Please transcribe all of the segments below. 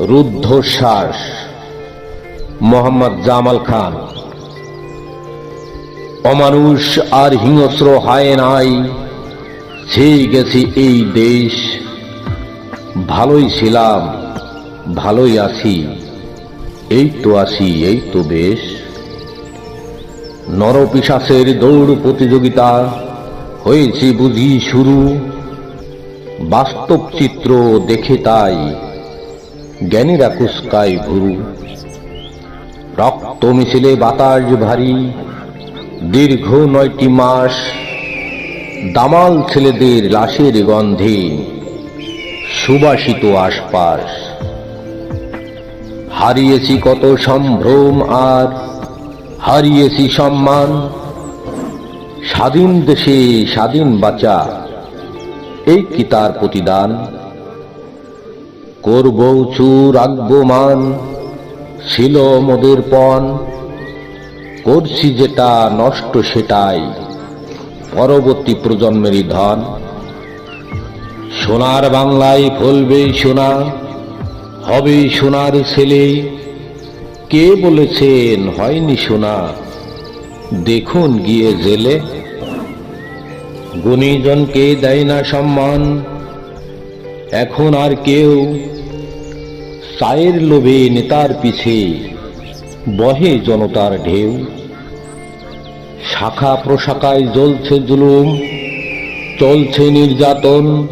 রুদ্ধশ্বাস। মোহাম্মদ জামাল খান। অমানুষ আর হিংস্র হায় নাই। ছেয়ে গেছে এই দেশ। ভালোই ছিলাম, ভালোই আছি। এই তো আছি, এই তো বেশ। নরপিশাসের দৌড় প্রতিযোগিতা হয়েছে বুঝি শুরু। বাস্তব চিত্র দেখে তাই জ্ঞানীরা কুস্কায় ভুরু। রক্ত মিছিলে বাতাস ভারী। দীর্ঘ নয়টি মাস দামাল ছেলেদের লাশের গন্ধে সুবাসিত আশপাশ। হারিয়েছি কত সম্ভ্রম আর হারিয়েছি সম্মান। স্বাধীন দেশে স্বাধীন বাঁচা, এই কি তার প্রতিদান? করব উঁচু রাখব মান ছিল মোদের পণ। করছি যেটা, নষ্ট সেটাই, পরবর্তী প্রজন্মেরই ধন। সোনার বাংলায় ফলবে সোনা হবে সোনার ছেলে। কে বলেছেন, হয়নি সোনা? দেখুন গিয়ে জেলে। গুণীজনকে দেয় না সম্মান। এখন আর কেউ চায়ের লোভে নেতার পিছে বহে জনতার ঢেউ। শাখা প্রশাখায় জ্বলছে জুলুম, চলছে নির্যাতন,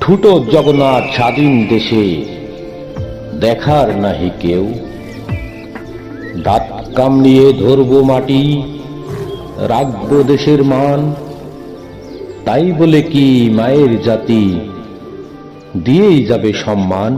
ঠুটো জগন্নাথ স্বাধীন দেশে দেখার নাহি কেউ। দাঁত কামড়িয়ে ধরবো মাটি, রাখব দেশের মান, তাই বলে কি মায়ের জাতি দিয়েই যাবে সম্মান